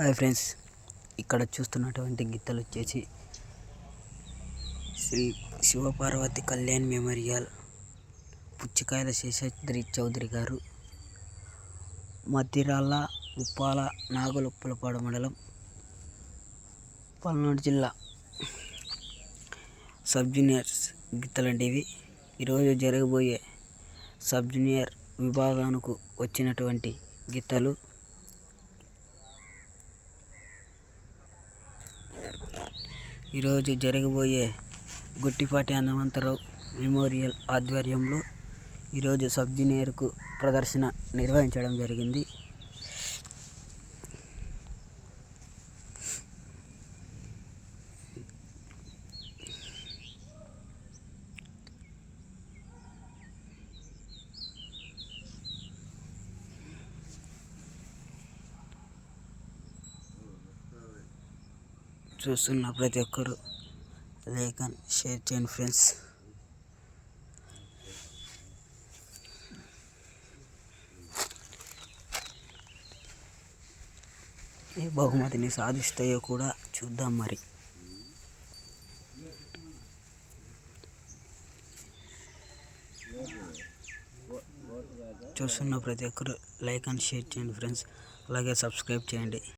Hi friends. ఇక్కడ చూస్తున్నటువంటి గీతలు వచ్చేసి శ్రీ శివపార్వతి కళ్యాణ్ మెమోరియల్ పుచ్చకాయల శేషాద్రి చౌదరి గారు మద్దిరాల ఉప్పాల నాగులుప్పలపాడు మండలం పల్నాడు జిల్లా సబ్ జూనియర్స్ గిత్తలండి ఇవి. ఈరోజు జరగబోయే సబ్ జూనియర్ విభాగానికి వచ్చినటువంటి గీతలు ఈరోజు జరగబోయే గుట్టిపాటి హనుమంతరావు మెమోరియల్ ఆధ్వర్యంలో ఈరోజు సబ్జూనియర్కు ప్రదర్శన నిర్వహించడం జరిగింది. చూస్తున్న ప్రతి ఒక్కరు. లైక్ అండ్ షేర్ చేయండి ఫ్రెండ్స్. ఏ బహుమతిని సాధిస్తాయో కూడా చూద్దాం మరి. చూస్తున్న ప్రతి ఒక్కరు లైక్ అండ్ షేర్ చేయండి ఫ్రెండ్స్. అలాగే సబ్స్క్రైబ్ చేయండి.